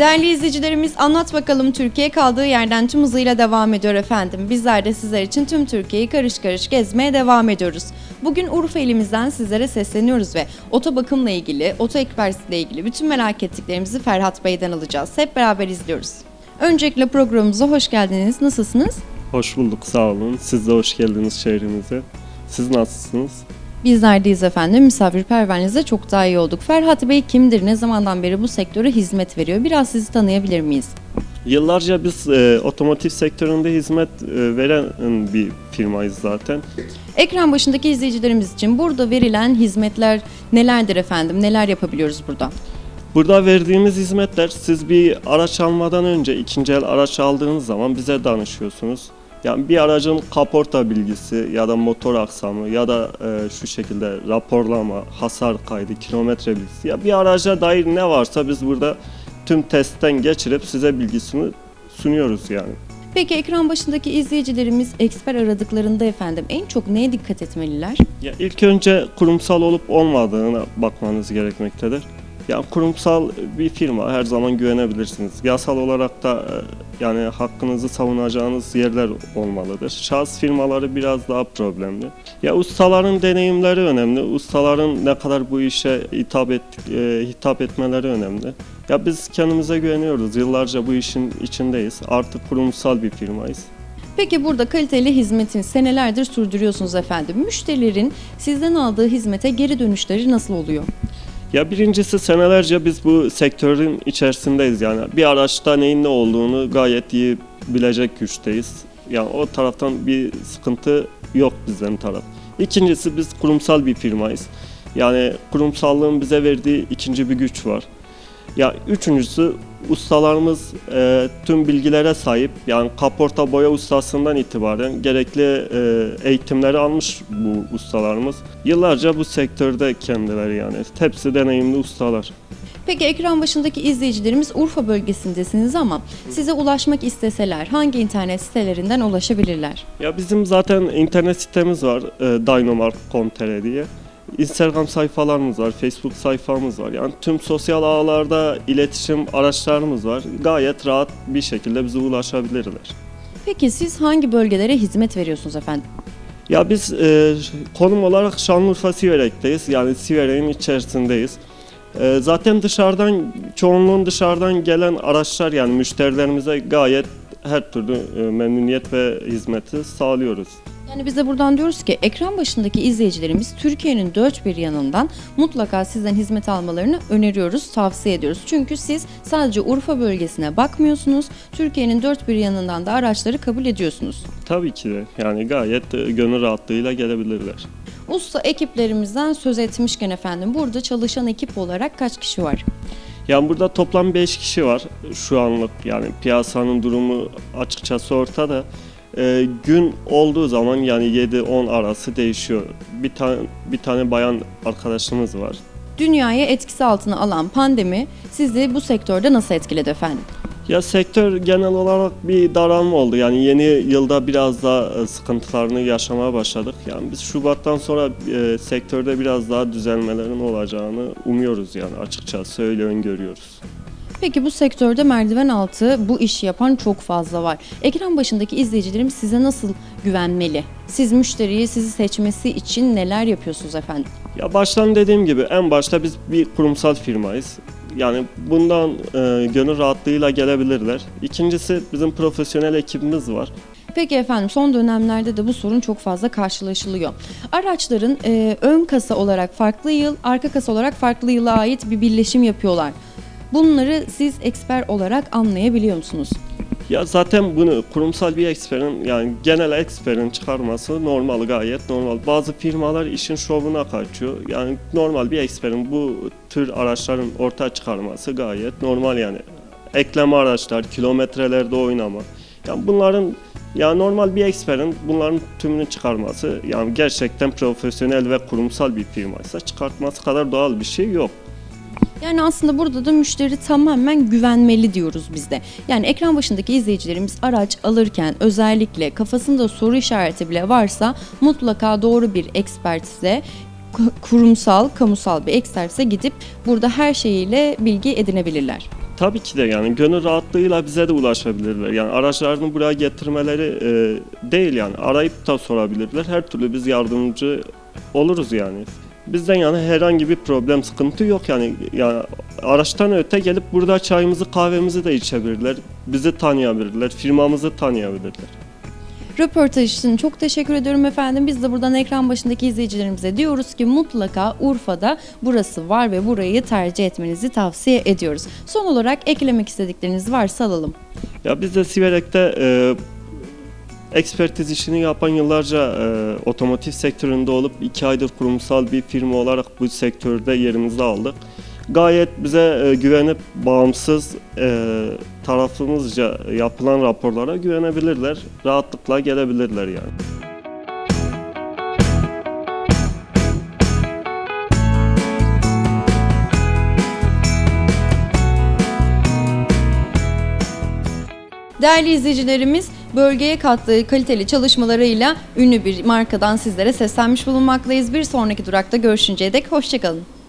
Değerli izleyicilerimiz Anlat Bakalım Türkiye kaldığı yerden tüm hızıyla devam ediyor efendim. Bizler de sizler için tüm Türkiye'yi karış karış gezmeye devam ediyoruz. Bugün Urfa ilimizden sizlere sesleniyoruz ve oto bakımla ilgili, oto ekspertiyle ilgili bütün merak ettiklerimizi Ferhat Bey'den alacağız. Hep beraber izliyoruz. Öncelikle programımıza hoş geldiniz. Nasılsınız? Hoş bulduk, sağ olun. Siz de hoş geldiniz şehrimize. Siz nasılsınız? Bizler deyiz efendim. Misafirperverliğinizde çok daha iyi olduk. Ferhat Bey kimdir? Ne zamandan beri bu sektöre hizmet veriyor? Biraz sizi tanıyabilir miyiz? Yıllarca biz e, otomotiv sektöründe hizmet e, veren bir firmayız zaten. Ekran başındaki izleyicilerimiz için burada verilen hizmetler nelerdir efendim? Neler yapabiliyoruz burada? Burada verdiğimiz hizmetler siz bir araç almadan önce ikinci el araç aldığınız zaman bize danışıyorsunuz. Yani bir aracın kaporta bilgisi ya da motor aksamı ya da e, şu şekilde raporlama, hasar kaydı, kilometre bilgisi ya bir araca dair ne varsa biz burada tüm testten geçirip size bilgisini sunuyoruz yani. Peki ekran başındaki izleyicilerimiz eksper aradıklarında efendim en çok neye dikkat etmeliler? Ya ilk önce kurumsal olup olmadığına bakmanız gerekmektedir. Ya kurumsal bir firma her zaman güvenebilirsiniz. Yasal olarak da e, yani hakkınızı savunacağınız yerler olmalıdır. Şahıs firmaları biraz daha problemli. Ya ustaların deneyimleri önemli. Ustaların ne kadar bu işe hitap et, e, hitap etmeleri önemli. Ya biz kendimize güveniyoruz. Yıllarca bu işin içindeyiz. Artık kurumsal bir firmayız. Peki burada kaliteli hizmetin senelerdir sürdürüyorsunuz efendim. Müşterilerin sizden aldığı hizmete geri dönüşleri nasıl oluyor? Ya birincisi senelerce biz bu sektörün içerisindeyiz yani bir araçta neyin ne olduğunu gayet iyi bilecek güçteyiz. Yani o taraftan bir sıkıntı yok bizden taraf. İkincisi biz kurumsal bir firmayız. Yani kurumsallığın bize verdiği ikinci bir güç var. Ya üçüncüsü ustalarımız e, tüm bilgilere sahip. Yani kaporta boya ustasından itibaren gerekli e, eğitimleri almış bu ustalarımız. Yıllarca bu sektörde kendileri yani. Hepsi deneyimli ustalar. Peki ekran başındaki izleyicilerimiz Urfa bölgesindesiniz ama size ulaşmak isteseler hangi internet sitelerinden ulaşabilirler? Ya bizim zaten internet sitemiz var. E, Dynomark.com.tr diye. Instagram sayfalarımız var, Facebook sayfamız var. Yani tüm sosyal ağlarda iletişim araçlarımız var. Gayet rahat bir şekilde bize ulaşabilirler. Peki siz hangi bölgelere hizmet veriyorsunuz efendim? Ya biz e, konum olarak Şanlıurfa Siverek'teyiz. Yani Siverek'in içerisindeyiz. E, zaten dışarıdan, çoğunluğun dışarıdan gelen araçlar yani müşterilerimize gayet her türlü e, memnuniyet ve hizmeti sağlıyoruz. Yani biz de buradan diyoruz ki ekran başındaki izleyicilerimiz Türkiye'nin dört bir yanından mutlaka sizden hizmet almalarını öneriyoruz, tavsiye ediyoruz. Çünkü siz sadece Urfa bölgesine bakmıyorsunuz, Türkiye'nin dört bir yanından da araçları kabul ediyorsunuz. Tabii ki de yani gayet e, gönül rahatlığıyla gelebilirler. Usta ekiplerimizden söz etmişken efendim burada çalışan ekip olarak kaç kişi var? Yani burada toplam 5 kişi var şu anlık yani piyasanın durumu açıkçası ortada. Ee, gün olduğu zaman yani 7-10 arası değişiyor. Bir tane bir tane bayan arkadaşımız var. Dünyayı etkisi altına alan pandemi sizi bu sektörde nasıl etkiledi efendim? Ya sektör genel olarak bir daralma oldu. Yani yeni yılda biraz daha e, sıkıntılarını yaşamaya başladık. Yani biz Şubat'tan sonra e, sektörde biraz daha düzelmelerin olacağını umuyoruz yani açıkçası öyle öngörüyoruz. Peki bu sektörde merdiven altı bu işi yapan çok fazla var. Ekran başındaki izleyicilerimiz size nasıl güvenmeli? Siz müşteriyi sizi seçmesi için neler yapıyorsunuz efendim? Ya baştan dediğim gibi en başta biz bir kurumsal firmayız. Yani bundan e, gönül rahatlığıyla gelebilirler. İkincisi bizim profesyonel ekibimiz var. Peki efendim son dönemlerde de bu sorun çok fazla karşılaşılıyor. Araçların e, ön kasa olarak farklı yıl, arka kasa olarak farklı yıla ait bir birleşim yapıyorlar. Bunları siz eksper olarak anlayabiliyor musunuz? Ya zaten bunu kurumsal bir eksperin yani genel eksperin çıkarması normal gayet normal. Bazı firmalar işin şovuna kaçıyor. Yani normal bir eksperin bu tür araçların ortaya çıkarması gayet normal yani. Ekleme araçlar, kilometrelerde oynama. Yani bunların ya normal bir eksperin bunların tümünü çıkarması yani gerçekten profesyonel ve kurumsal bir firmaysa çıkartması kadar doğal bir şey yok. Yani aslında burada da müşteri tamamen güvenmeli diyoruz biz de. Yani ekran başındaki izleyicilerimiz araç alırken özellikle kafasında soru işareti bile varsa mutlaka doğru bir ekspertize ku- kurumsal, kamusal bir ekserse gidip burada her şeyiyle bilgi edinebilirler. Tabii ki de yani gönül rahatlığıyla bize de ulaşabilirler. Yani araçlarını buraya getirmeleri e, değil yani arayıp da sorabilirler. Her türlü biz yardımcı oluruz yani. Bizden yani herhangi bir problem, sıkıntı yok yani. yani araçtan öte gelip burada çayımızı, kahvemizi de içebilirler. Bizi tanıyabilirler, firmamızı tanıyabilirler. Röportaj için çok teşekkür ediyorum efendim. Biz de buradan ekran başındaki izleyicilerimize diyoruz ki mutlaka Urfa'da burası var ve burayı tercih etmenizi tavsiye ediyoruz. Son olarak eklemek istedikleriniz varsa alalım. Ya biz de Siverek'te e, ekspertiz işini yapan yıllarca e, otomotiv sektöründe olup iki aydır kurumsal bir firma olarak bu sektörde yerimizi aldık. Gayet bize e, güvenip bağımsız e, tarafımızca yapılan raporlara güvenebilirler. Rahatlıkla gelebilirler yani. Değerli izleyicilerimiz, bölgeye kattığı kaliteli çalışmalarıyla ünlü bir markadan sizlere seslenmiş bulunmaktayız. Bir sonraki durakta görüşünceye dek hoşçakalın.